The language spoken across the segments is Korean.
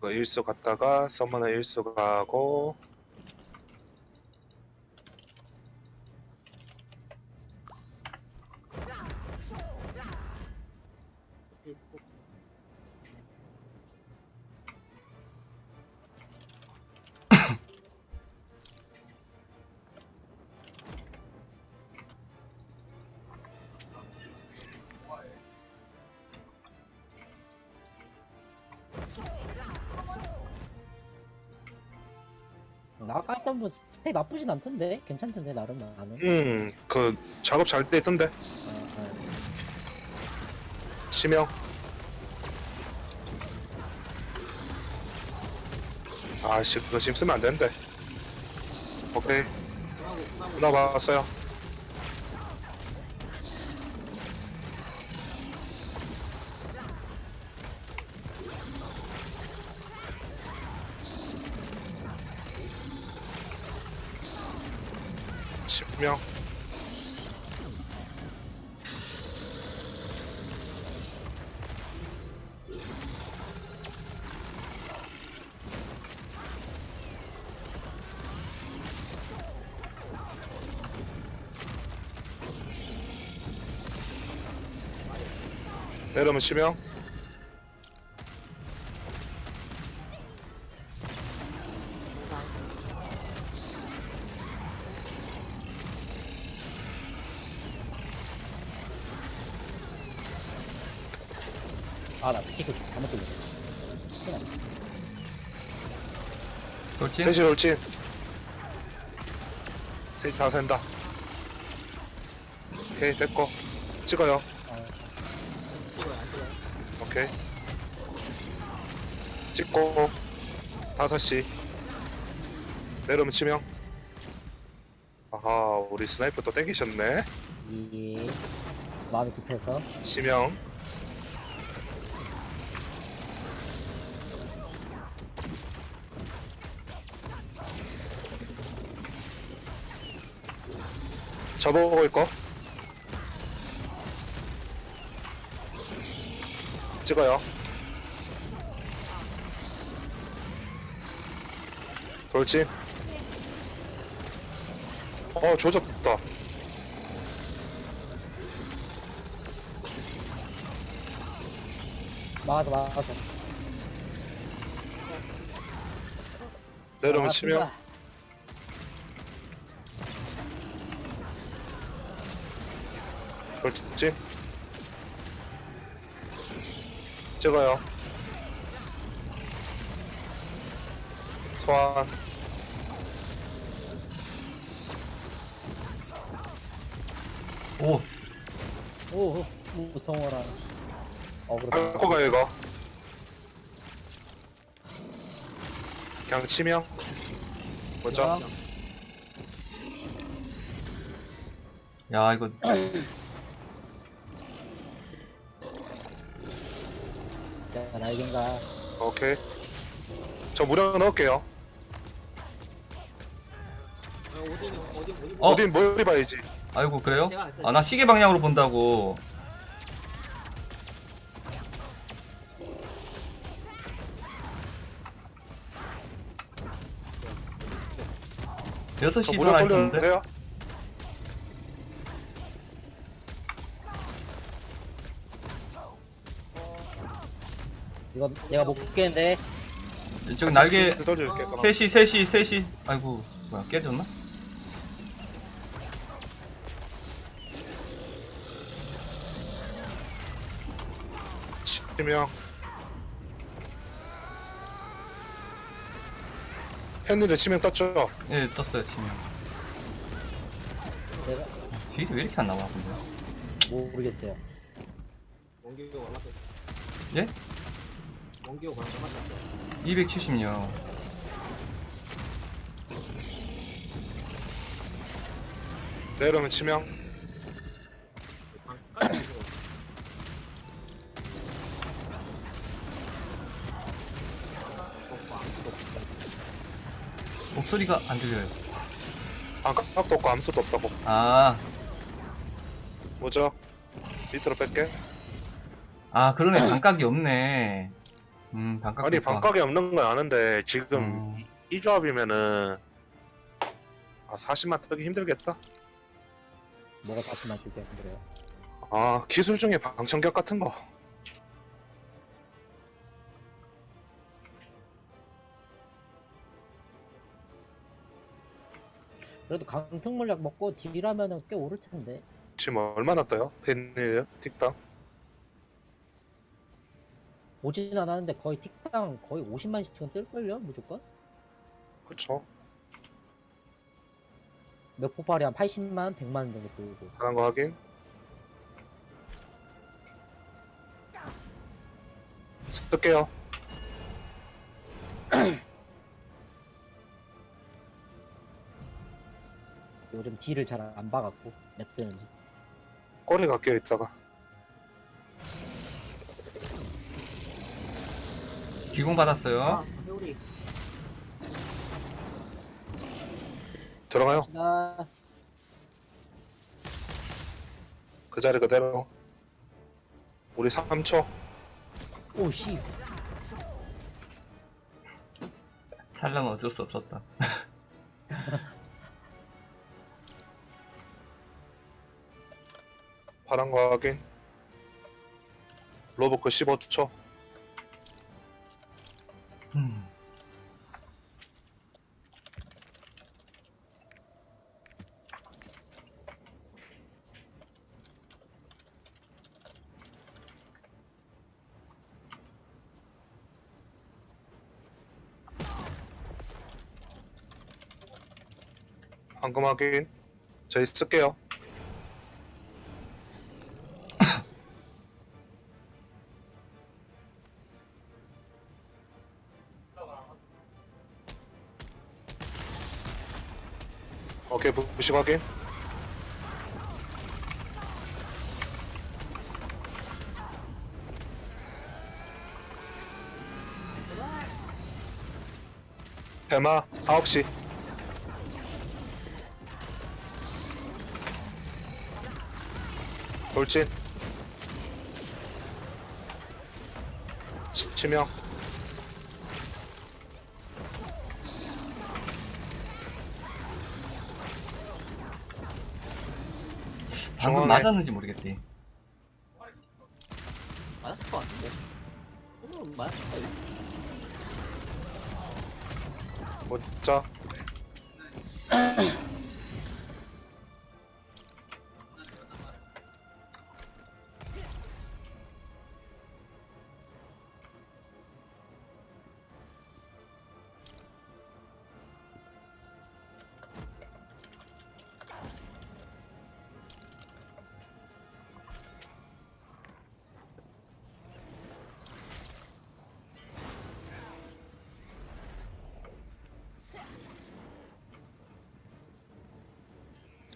그 일수 갔다가 서머너 일수 가고 나 아까 했던 분 스펙 나쁘진 않던데? 괜찮던데 나름 나는? 음 그 작업 잘돼 있던데. 치명. 아씨 그거 지금 쓰면 안 되는데. 오케이. 누나 봤어요 치명. 내려오면 치명 아 나 스킬 잘못 돌렸어. 돌진? 셋이 돌진. 셋이 다 센다. 오케이 됐고. 찍어요. 아, 오케이. 찍고. 다섯 시. 내려오면 치명. 아하 우리 스나이퍼 또 땡기셨네. 이 마음이 급해서. 치명 접어보고 있고 찍어요. 돌진. 어 조졌다. 막아서 막아서 내려오면 아, 치명 돌진 찍어요. 소환. 오! 오, 오 무서워라. 어그로 밟고 가요 이거. 그냥 치명 먼저 야 이거 자 날개인가 오케이 저 무력 넣을게요 어? 어딘 머리 봐야지 아이고 그래요? 아나 시계 방향으로 본다고 여섯 저시 무력 하나 돌려도 있었는데? 돼요? 이거 내가 못 붙겠는데. 저기 날개 돌려줄게 그럼. 셋이 셋이. 셋이 아이고 뭐야 깨졌나? 치명. 했는데 치명 떴죠? 예 떴어요 지금 내가? 딜이 왜 이렇게 안 나와 근데? 모르겠어요 예? 원기가 올랐어. 270요 내려오면 치명 목소리가 안 들려요 반값도 없고 아무것도 없다고 아, 뭐죠? 밑으로 뺄게 아 그러네 감각이 없네 음 아니 반각이 없는 건 아는데 지금 음. 이, 이 조합이면은 아 40만 뜨기 힘들겠다 뭐가 다시 맞을 때 그래요. 아 기술 중에 방청객 같은 거 그래도 강특 물약 먹고 딜하면은 꽤 오를 텐데. 지금 얼마나 떠요? 펜일 틱당 오진 않았는데 거의 틱당 거의 50만씩은 뜰걸요 무조건? 그쵸 몇 포팔이 한 80만, 100만 정도 뜨고. 하는 거 확인 쓸게요 요즘 딜을 잘 안 봐갖고 몇 뜨는지. 꼬리가 끼어 있다가 기공 받았어요. 아, 회오리. 들어가요. 나 그 자리 그대로. 우리 3초. 오씨. 살려면 어쩔 수 없었다. 파란 거 확인. 로보크 15초 음. 황금 확인 저희 쓸게요 부식 확인. 대마 9시. 돌진. 치- 치명 방금 중앙에. 맞았는지 모르겠대 맞았을 것 같은데. 음, 맞았을 거예요. 못자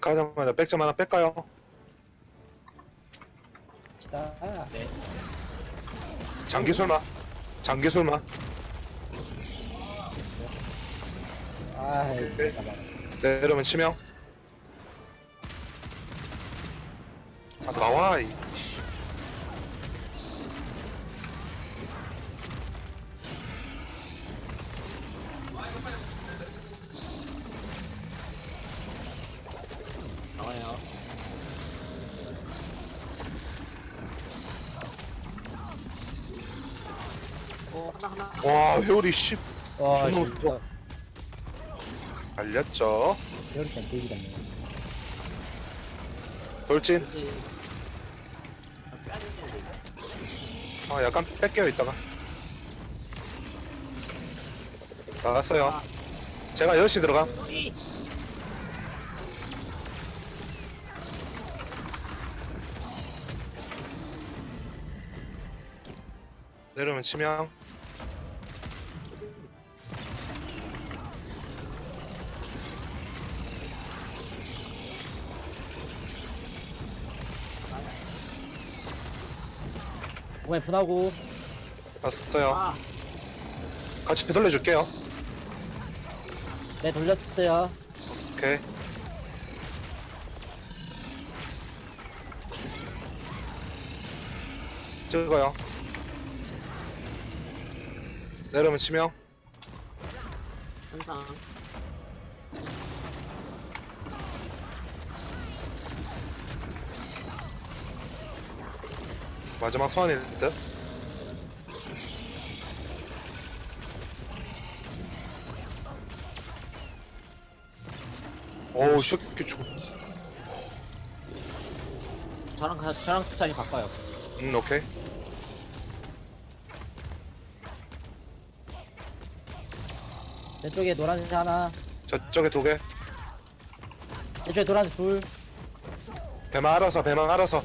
가자마자 백점 하나 뺄까요? 시다. 네. 장기술만 장기술만 아이 오케이. 잠깐만. 내려면 치명 아 나와 이 하나, 하나. 와 회오리 씨 와 존나 진짜 무서워. 알렸죠 이렇게 되기 같네. 돌진 그렇지. 아, 약간 뺄게요 이따가 나갔어요 아, 제가 10시 들어가 회오리! 내려면 치명 오면 분하고. 왔어요? 아, 같이 돌려줄게요. 네 돌렸어요. 오케이. 찍어요. 내려오면 치명. 항상 마지막 소환일 듯. 오우 슈키 좀 저랑 가, 저랑 투자님 바꿔요. 음 오케이. 왼쪽에 노란색 하나. 저쪽에 두 개. 왼쪽에 노란색 둘. 배만 알아서 배만 알아서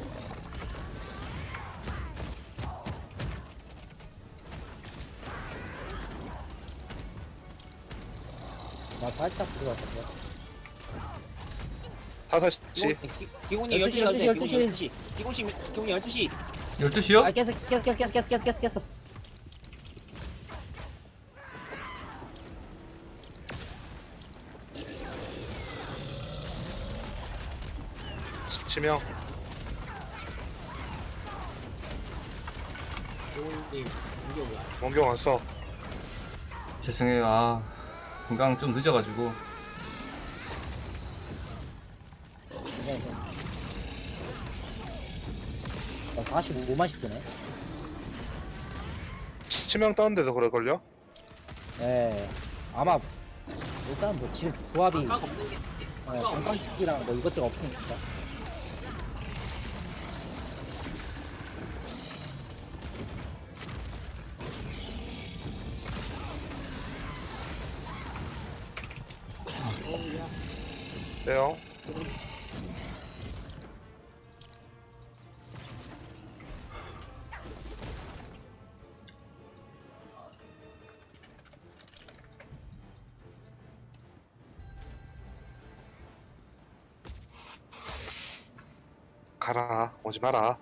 살짝 들어갔던데 다섯 시 기공님 12시, 12시 가주세요. 12시. 기공님 12시. 기공님 기공님 12시. 12시요? 아 깼어 깼어 깼어 깼어 깼어 깼어 깼어 깼어 치명 기공님 이게 뭐야? 원경 왔어 죄송해요. 아, 건강 좀 늦어가지고. 어, 45만씩 드네 치명 떴는데도 그럴걸요? 예 아마 일단 뭐 지금 조합이 어, 건강식이랑 뭐 이것저것 없으니까 가라. 오지 마라.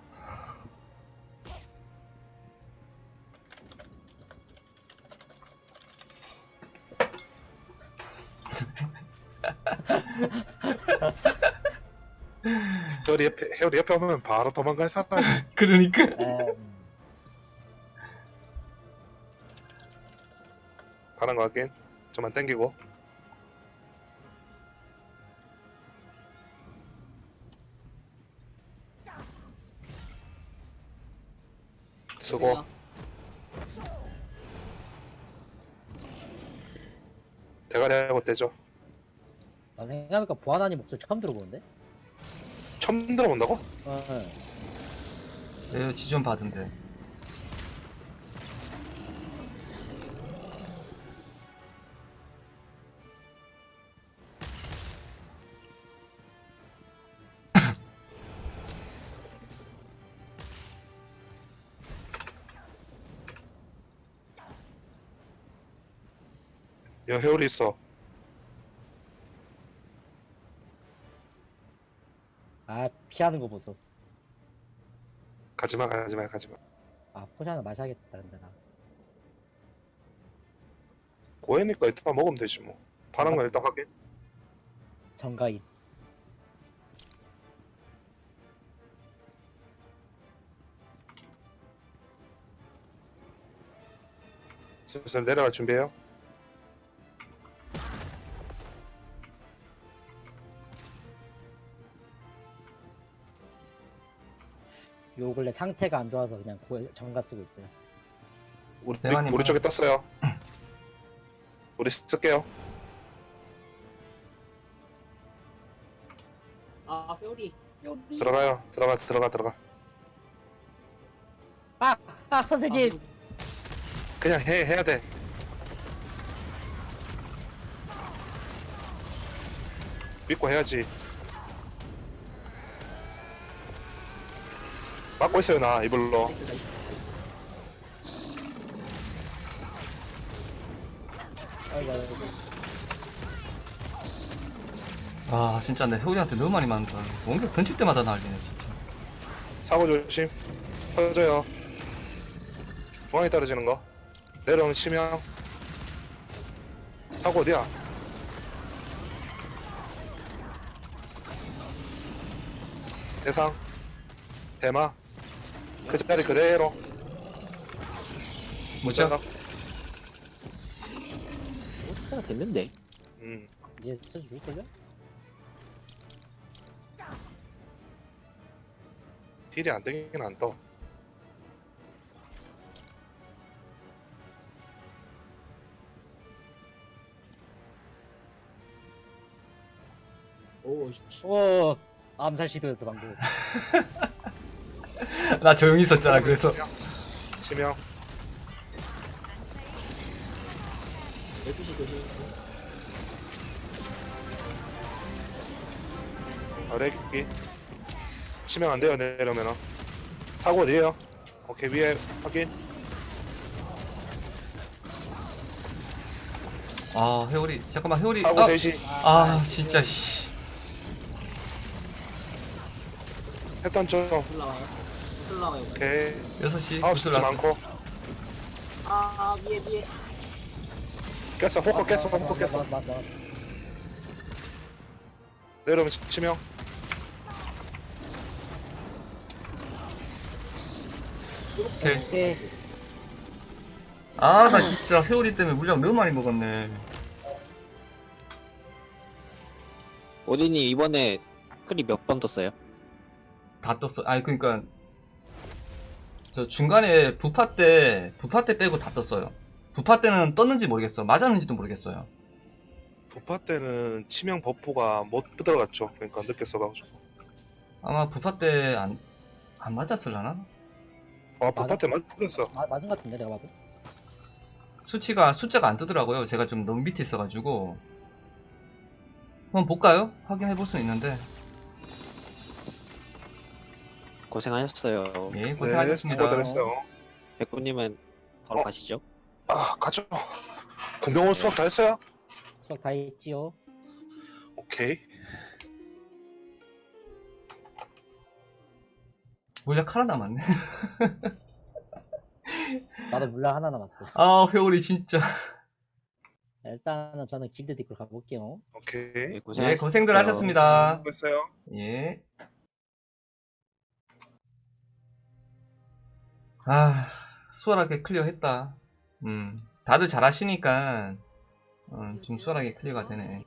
헤어리 옆에 헤어리 옆에 오면 바로 도망갈 사람이. 그러니까. 예, 가는 거 확인. 좀만 땡기고 수고 대가리하고 떼죠 나 생각해보니까 보아나님 목소리 처음 들어보는데? 처음 들어본다고? 어, 예. 네, 지좀 받은데. 여 헤어리 있어. 아 피하는 거 보소. 가지마 가지마 가지마. 아 포션을 마셔야겠다 근데 나. 고해니까 일단 먹으면 되지 뭐. 파란 거 일단 확인. 정가인. 슬슬 내려갈 준비해요 요 근래 상태가 안 좋아서 그냥 고 정가 쓰고 있어요 우리, 대만이 우리 뭐- 쪽에 떴어요 우리 쓸게요 아 회오리. 회오리. 들어가요 들어가 들어가 들어가 아! 아 선생님! 그냥 해 해야 돼 믿고 해야지 막고 있어요 나 이불로. 아이고 아이고 아, 진짜 내 효리한테 너무 많이 맞는다. 원격 던질 때마다 날리네, 진짜. 사고 조심. 터져요. 중앙에 떨어지는 거. 내려오면 치명 사고 어디야? 대상. 대마 그 자리 그대로 뭐죠? 무자각 때가 됐는데. 음. 이제 슬슬 줄걸요? 딜이 안 되긴 안 떠. 오, 씨. 오 암살 시도였어 방금 나 조용히 있었잖아 그래서 치명. 치명. 12시 조심. 어레기. 치명 안 돼요 내려면은. 사고 어디에요? 오케이 위에 확인. 아 회오리 잠깐만 회오리 사고 아, 셋이. 아 진짜 씨 했던 쪽. 나와요? 오케이. 6시 아홉 났어 많고. 아, 위에, 위에. 깼어. 호커 깼어. 호커 깼어. 맞아 맞아 맞아 내려오면 치- 치명. 오케이 오케이 아나 진짜 회오리 때문에 물량 너무 많이 먹었네 오디님 이번에 크리 몇번 떴어요? 다 떴어 아니 그니까 저 중간에 부파 때 부파 때 빼고 다 떴어요 부파 때는 떴는지 모르겠어 맞았는지도 모르겠어요 부파 때는 치명 버프가 못 들어갔죠. 그러니까 늦게 써가지고. 아마 부파 때 안 안 맞았을라나? 아 부파 때 맞았어. 마, 맞은 것 같은데 내가 봐도 수치가 숫자가 안 뜨더라고요 제가 좀 너무 밑에 있어가지고 한번 볼까요? 확인해 볼 수 있는데 고생하셨어요. 예 네, 고생하셨습니다 수고들 했어요. 백구님은 바로 어? 가시죠. 아 가죠. 공병원 수업 다 했어요? 수업 다 했지요 오케이. 물약 하나 남았네 나도 물량 하나 남았어 아 회오리 진짜 자, 일단은 저는 길드 디클 가볼게요 오케이. 네, 예 고생하셨어요. 고생들 하셨습니다 수고했어요. 예. 아, 수월하게 클리어했다. 음, 다들 잘하시니까, 어, 좀 수월하게 클리어가 되네.